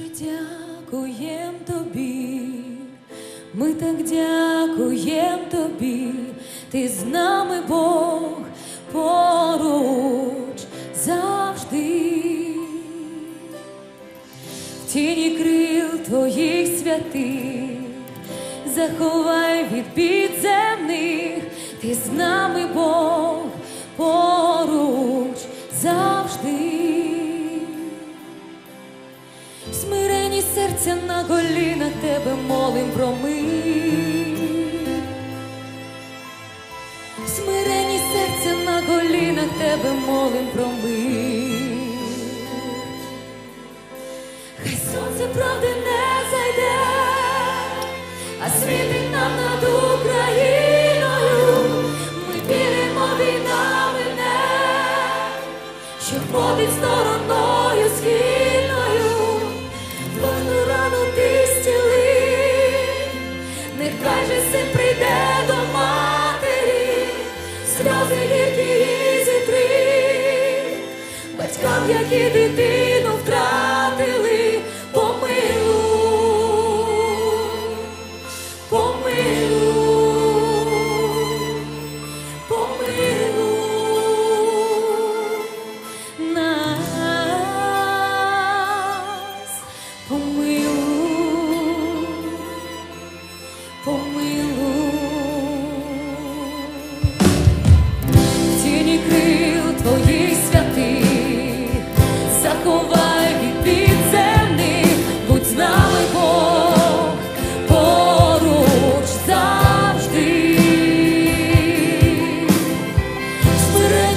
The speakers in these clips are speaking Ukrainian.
Боже, дякуєм тобі, ми так дякуєм тобі, ти з нами Бог поруч завжди. В тіні крил твоїх святих, заховай від підземних, ти з нами Бог поруч серця на колінах тебе молим про мир. Смирені серця на колінах тебе молим про мир. Хай сонце правди не зайде, а світить нам над Україною. Ми віримо, війна мене, що ходить стороною східною, батькам, які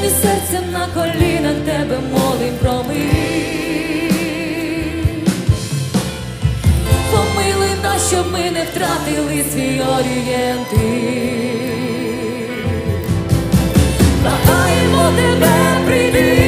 Смирені серцем на колінах тебе молим про мир. Помили нас, щоб ми не втратили свій орієнтир. Благаємо тебе, прийди,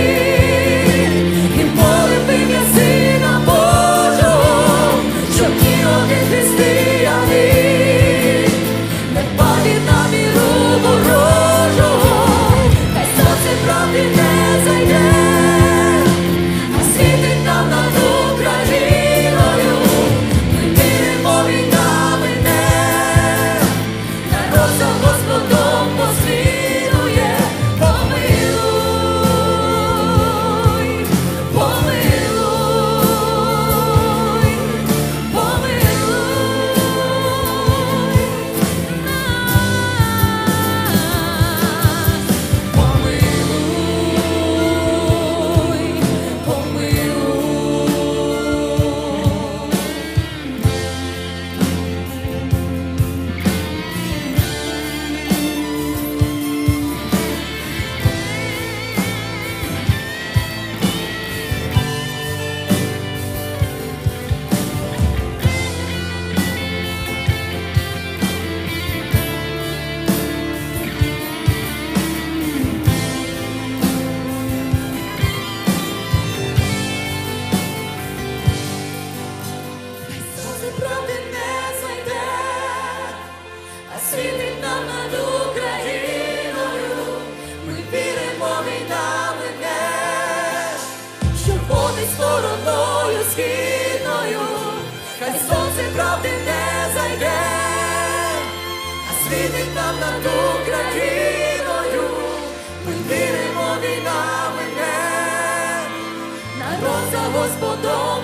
правди не зайде, а світить нам на ту країною, Ми віримо, війна мене, народ за Господом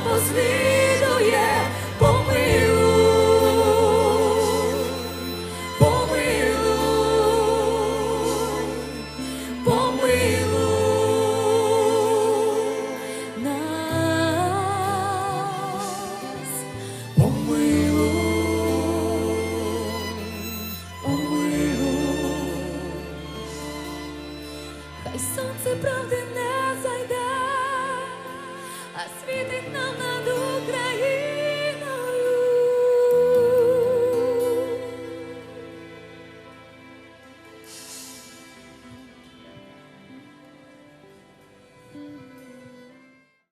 Це правди не зайде, а світить нам над Україною.